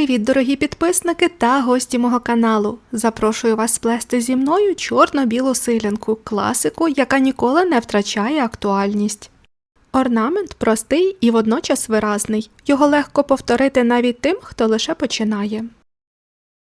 Привіт, дорогі підписники та гості мого каналу. Запрошую вас сплести зі мною чорно-білу силянку, класику, яка ніколи не втрачає актуальність. Орнамент простий і водночас виразний. Його легко повторити навіть тим, хто лише починає.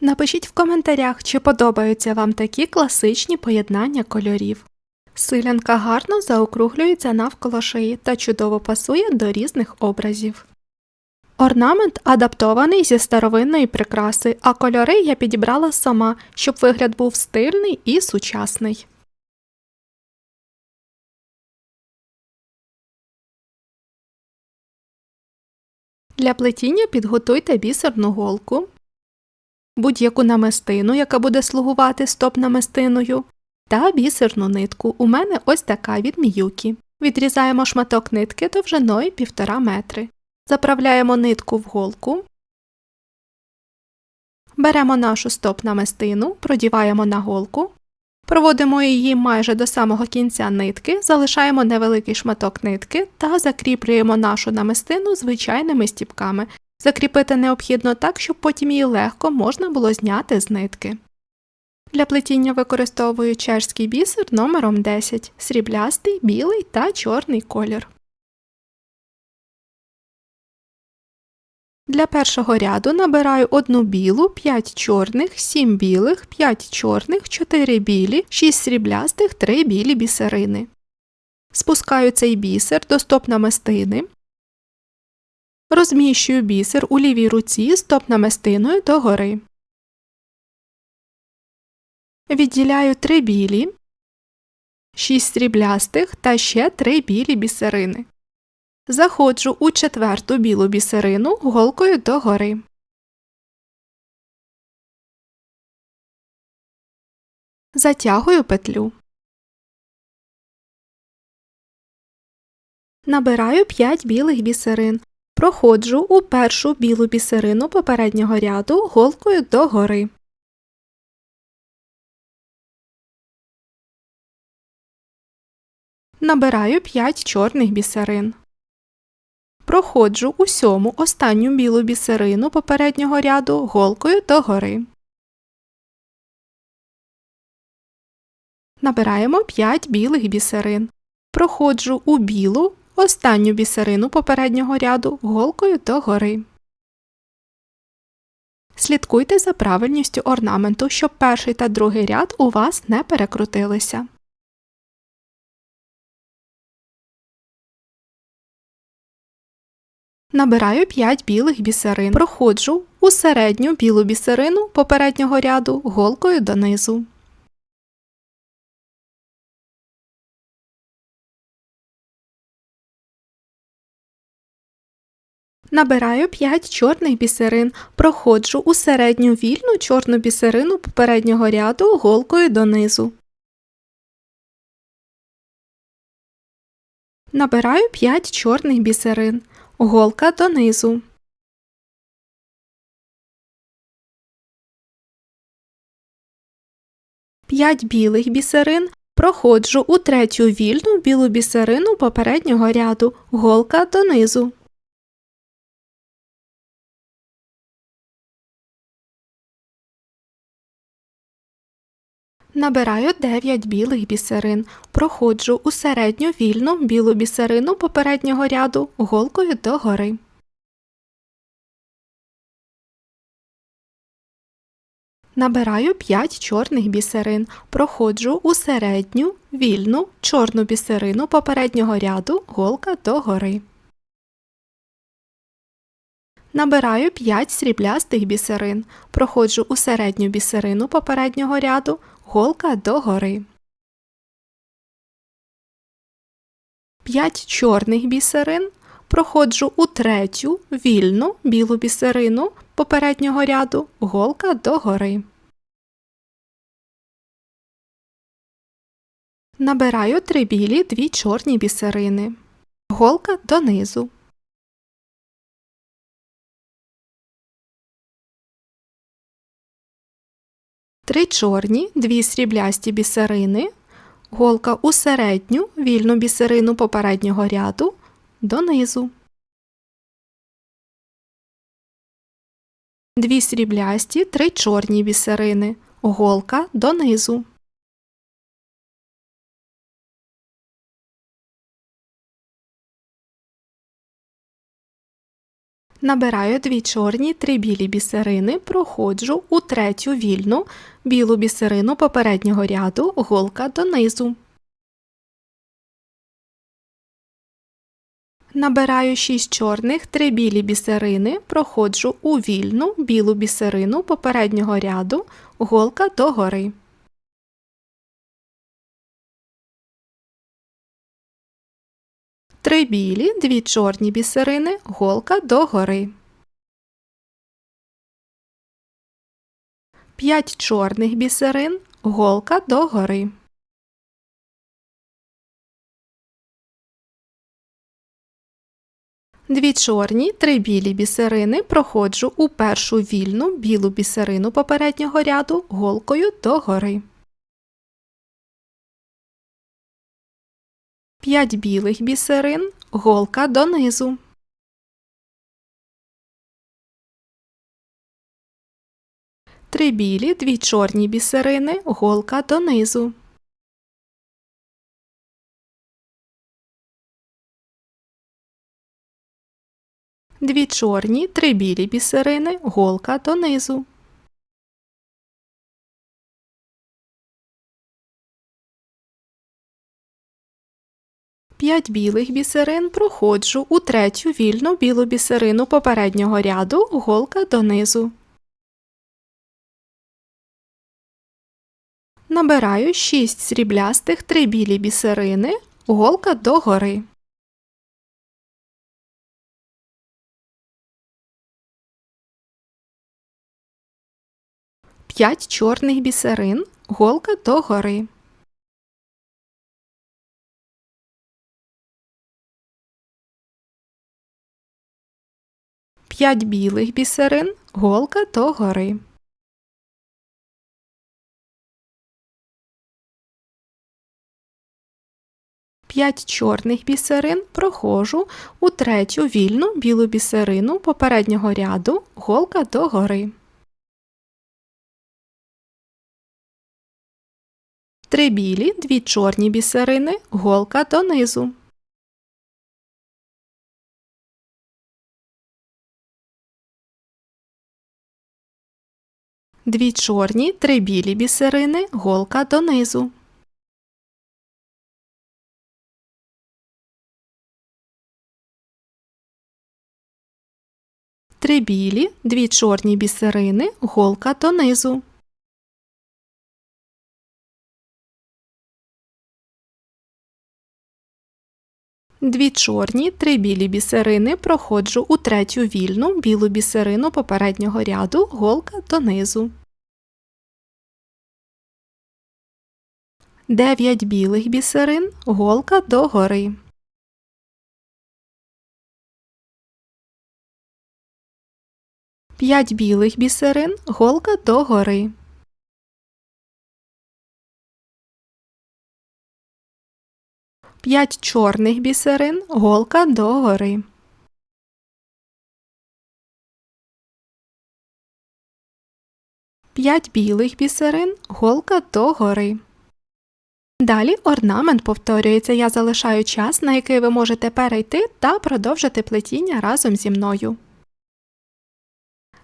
Напишіть в коментарях, чи подобаються вам такі класичні поєднання кольорів. Силянка гарно заокруглюється навколо шиї та чудово пасує до різних образів. Орнамент адаптований зі старовинної прикраси, а кольори я підібрала сама, щоб вигляд був стильний і сучасний. Для плетіння підготуйте бісерну голку, будь-яку намистину, яка буде слугувати стоп-намистиною, та бісерну нитку. У мене ось така від Міюкі. Відрізаємо шматок нитки довжиною 1,5 метри. Заправляємо нитку в голку. Беремо нашу стоп-намистину, продіваємо на голку. Проводимо її майже до самого кінця нитки, залишаємо невеликий шматок нитки та закріплюємо нашу намистину звичайними стіпками. Закріпити необхідно так, щоб потім її легко можна було зняти з нитки. Для плетіння використовую чешський бісер номером 10, сріблястий, білий та чорний колір. Для першого ряду набираю одну білу, 5 чорних, 7 білих, 5 чорних, 4 білі, 6 сріблястих, 3 білі бісерини. Спускаю цей бісер до стоп-намистини. Розміщую бісер у лівій руці стоп-намистиною догори. Відділяю 3 білі, 6 сріблястих та ще 3 білі бісерини. Заходжу у четверту білу бісерину голкою догори. Затягую петлю. Набираю 5 білих бісерин. Проходжу у першу білу бісерину попереднього ряду голкою догори. Набираю 5 чорних бісерин. Проходжу у сьому останню білу бісерину попереднього ряду голкою догори. Набираємо 5 білих бісерин. Проходжу у білу останню бісерину попереднього ряду голкою догори. Слідкуйте за правильністю орнаменту, щоб перший та другий ряд у вас не перекрутилися. Набираю 5 білих бісерин. Проходжу у середню білу бісерину попереднього ряду голкою донизу. Набираю 5 чорних бісерин. Проходжу у середню вільну чорну бісерину попереднього ряду голкою донизу. Набираю 5 чорних бісерин голка донизу. П'ять білих бісерин проходжу у третю вільну білу бісерину попереднього ряду, голка донизу. Набираю 9 білих бісерин, проходжу у середню вільну білу бісерину попереднього ряду голкою догори. Набираю 5 чорних бісерин, проходжу у середню вільну чорну бісерину попереднього ряду голка догори. Набираю 5 сріблястих бісерин, проходжу у середню бісерину попереднього ряду голка догори. 5 чорних бісерин. Проходжу у третю вільну білу бісерину попереднього ряду голка догори. Набираю 3 білі 2 чорні бісерини. Голка донизу. Три чорні, дві сріблясті бісерини, голка у середню вільну бісерину попереднього ряду донизу. дві сріблясті, три чорні бісерини, голка донизу. Набираю дві чорні, три білі бісерини, проходжу у третю вільну, білу бісерину попереднього ряду, голка донизу. Набираю 6 чорних, 3 білі бісерини, проходжу у вільну білу бісерину попереднього ряду, голка догори. Три білі, дві чорні бісерини, голка догори. П'ять чорних бісерин, голка догори. Дві чорні, три білі бісерини проходжу у першу вільну білу бісерину попереднього ряду голкою догори. П'ять білих бісерин, голка донизу. Три білі, дві чорні бісерини, голка донизу. Дві чорні, три білі бісерини, голка донизу. П'ять білих бісерин проходжу у третю вільну білу бісерину попереднього ряду, голка донизу. Набираю 6 сріблястих, 3 білі бісерини, голка догори. П'ять чорних бісерин, голка догори. П'ять білих бісерин, голка догори. П'ять чорних бісерин проходжу у третю вільну білу бісерину попереднього ряду, голка догори. Три білі, дві чорні бісерини, голка донизу. Дві чорні, три білі бісерини, голка донизу. Три білі, дві чорні бісерини, голка донизу. Дві чорні, три білі бісерини проходжу у третю вільну білу бісерину попереднього ряду, голка донизу. Дев'ять білих бісерин, голка догори. П'ять білих бісерин, голка догори. П'ять чорних бісерин, голка догори. П'ять білих бісерин, голка догори. Далі орнамент повторюється. Я залишаю час, на який ви можете перейти та продовжити плетіння разом зі мною.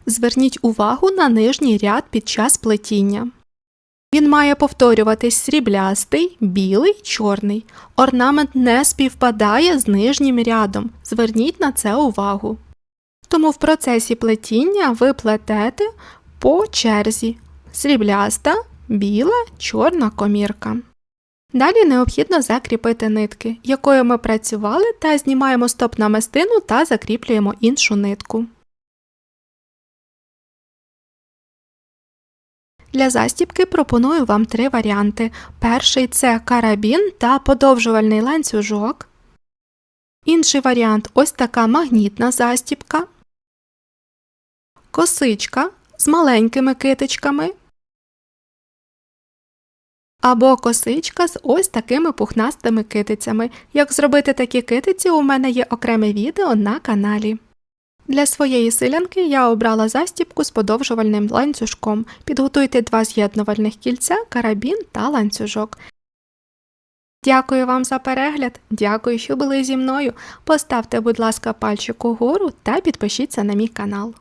Зверніть увагу на нижній ряд під час плетіння. Він має повторюватись сріблястий, білий, чорний. Орнамент не співпадає з нижнім рядом. Зверніть на це увагу. Тому в процесі плетіння ви плетете по черзі срібляста, біла, чорна комірка. Далі необхідно закріпити нитки, якою ми працювали, та знімаємо стоп намистину та закріплюємо іншу нитку. Для застібки пропоную вам три варіанти. Перший це карабін та подовжувальний ланцюжок. Інший варіант ось така магнітна застібка, косичка з маленькими китичками. Або косичка з ось такими пухнастими китицями. Як зробити такі китиці, у мене є окреме відео на каналі. Для своєї силянки я обрала застібку з подовжувальним ланцюжком. Підготуйте два з'єднувальних кільця, карабін та ланцюжок. Дякую вам за перегляд. Дякую, що були зі мною. Поставте, будь ласка, пальчик угору та підпишіться на мій канал.